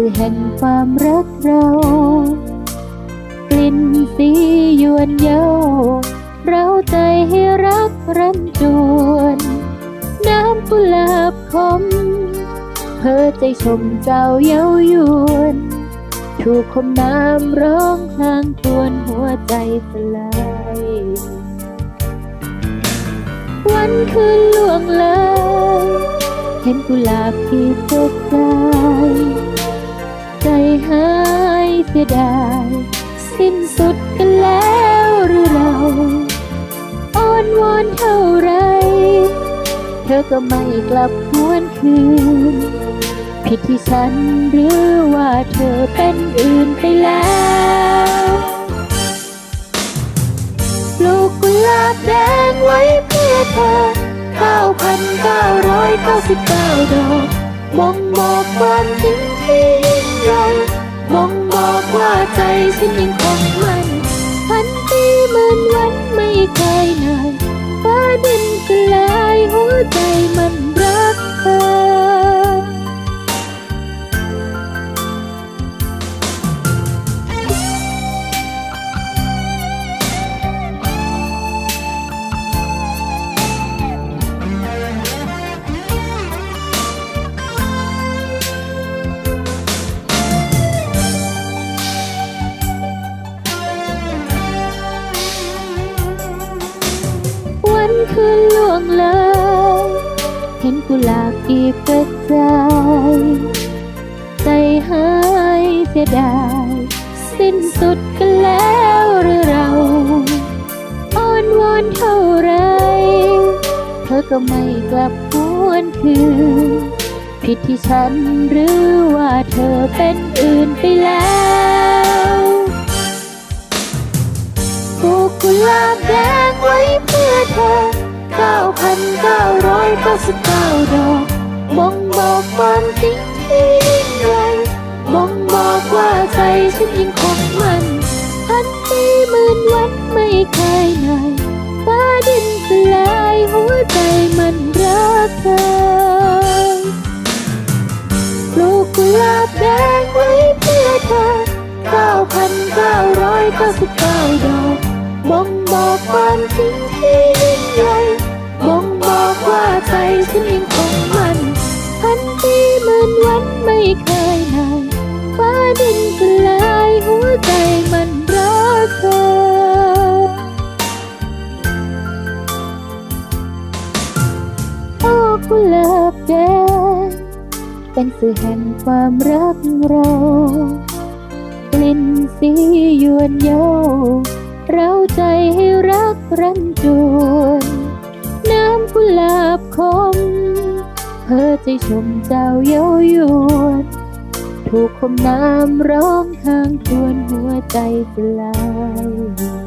สื่อแห่งความรักเรา กลิ่นสียวนเยาเราใจให้รักรันจวนน้ำกุหลาบคม เพ้อใจชมเจ้าเย้ายวนถูกคมน้ำร้องทางทวนหัวใจสลาย วันคืนล่วงเลย ห็นกุหลาบที่สดใสใจหายเสียดาย สิ้นสุดกันแล้วหรือเราอ้อนวอนเท่าไร เธอก็ไม่กลับหวนคืน ผิดที่ฉันหรือว่าเธอเป็นอื่นไปแล้วปลูกกุหลาบแดงไว้เพื่อเธอ 9,999ดอกบ่งบอกความจริงที่ยิ่งใหญ่บ่งบอกว่าใจฉันยังคงมันพันปีหมื่นวันไม่เคยเหนื่อยฟ้าดินกลายหัวใจมัน คืนล่วงเลยเห็นกุหลาบอีกกระจายใจหายเสียดาย สิ้นสุดกันแล้วหรือเราอ้อนวอนเท่าไร เธอก็ไม่กลับหวนคืนผิดที่ฉันหรือว่าเธอเป็นอื่นไปแล้ว ปลูกกุหลาบแดงไว้เพื่อเธอ 9,999 ดอกบ่งบอกความจริงที่ยิ่งใหญ่บ่งบอกว่าใจฉันยังคงมันพันปีหมื่นวันไม่เคยเหนื่อยฟ้าดินสลายหัวใจมันรักเธอปลูกกุหลาบแดงไว้เพื่อเธอ 9,999 ดอก บ่งบอกความจริงที่ยิ่งใหญ่บ่งบอกว่าใจฉันยังคงมันพันปีหมื่นวันไม่เคยนานฟ้าดินสลายหัวใจมันรักเธอโอ้กุหลาบแดงเป็นสื่อแห่งความรักเรา กลิ่นสียวนเยา เราใจให้รักรันจวนน้ำกุหลาบคมเพ้อใจชมเจ้าเย้ายวนถูกคมน้ำร้องทางทวนหัวใจสลาย